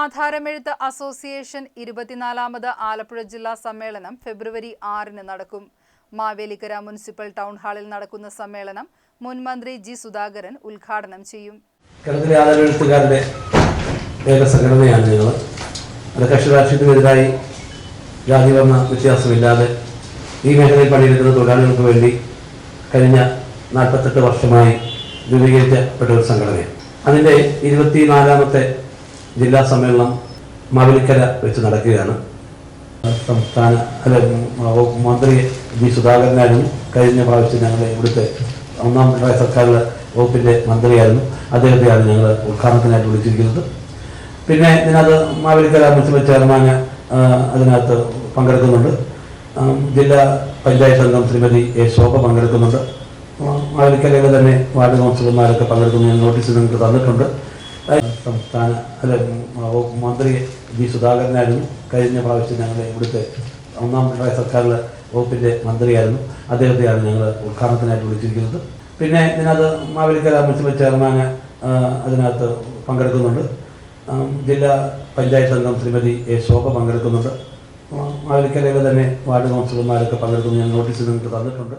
ആധാരമെഴുത്ത് association ഇരുപത്തിനാലാമത് Alappuzha ജില്ലാ സമ്മേളനം ഫെബ്രുവരി ആറിന് നടക്കും. മാവേലിക്കര മുനിസിപ്പൽ ടൗൺ ഹാളിൽ നടക്കുന്ന സമ്മേളനം മുൻ മന്ത്രി ജി സുധാകരൻ ഉദ്ഘാടനം ചെയ്യും. കേരളത്തിലെ ആദരവെഴുത്തുകാരുടെ ഏക സംഘടനയാണ് ഞങ്ങൾ. അത് കക്ഷിരാഷ്ട്രീയത്തിനെതിരായി ജാതി വ്യത്യാസമില്ലാതെ ഈ മേഖലയിൽ പണിയെടുക്കുന്ന തൊഴിലാളികൾക്ക് വേണ്ടി കഴിഞ്ഞ നാൽപ്പത്തെട്ട് വർഷമായി രൂപീകരിക്കപ്പെട്ട ഒരു സംഘടനയാണ്. അതിന്റെ ഇരുപത്തിനാലാമത്തെ ജില്ലാ സമ്മേളനം മാവേലിക്കര വെച്ച് നടക്കുകയാണ്. സംസ്ഥാന അല്ലെ മന്ത്രി ജി സുധാകരനായിരുന്നു. കഴിഞ്ഞ പ്രാവശ്യം ഞങ്ങളുടെ ഇവിടുത്തെ ഒന്നാം പിണറായി സർക്കാരിലെ വകുപ്പിന്റെ മന്ത്രിയായിരുന്നു. അദ്ദേഹത്തെയാണ് ഞങ്ങൾ ഉദ്ഘാടനത്തിനായിട്ട് വിളിച്ചിരിക്കുന്നത്. പിന്നെ ഇതിനകത്ത് മാവേലിക്കര മുനിസിപ്പൽ ചെയർമാന് ആ, അതിനകത്ത് പങ്കെടുക്കുന്നുണ്ട്. ജില്ലാ പഞ്ചായത്ത് അംഗം ശ്രീമതി എ. ശോഭ പങ്കെടുക്കുന്നുണ്ട്. മാവേലിക്കരയിലെ തന്നെ വാർഡ് കൗൺസിലർമാരൊക്കെ പങ്കെടുക്കുന്ന നോട്ടീസ് നിങ്ങൾക്ക് തന്നിട്ടുണ്ട്. സംസ്ഥാന അല്ല മന്ത്രി ജി സുധാകരനായിരുന്നു കഴിഞ്ഞ പ്രാവശ്യം ഞങ്ങൾ ഇവിടുത്തെ ഒന്നാം പിണറായി സർക്കാരിലെ വകുപ്പിന്റെ മന്ത്രിയായിരുന്നു. അദ്ദേഹത്തെയാണ് ഞങ്ങൾ ഉദ്ഘാടനത്തിനായിട്ട് വിളിച്ചിരിക്കുന്നത്. പിന്നെ ഇതിനകത്ത് മാവേലിക്കര മുനിസിപ്പൽ ചെയർമാന് അതിനകത്ത് പങ്കെടുക്കുന്നുണ്ട്. ജില്ലാ പഞ്ചായത്ത് അംഗം ശ്രീമതി എ. ശോഭ പങ്കെടുക്കുന്നുണ്ട്. മാവേലിക്കരയിലെ തന്നെ വാർഡ് കൗൺസിലർമാരൊക്കെ പങ്കെടുക്കുന്നു. ഞാൻ നോട്ടീസ് നിങ്ങൾക്ക് തന്നിട്ടുണ്ട്.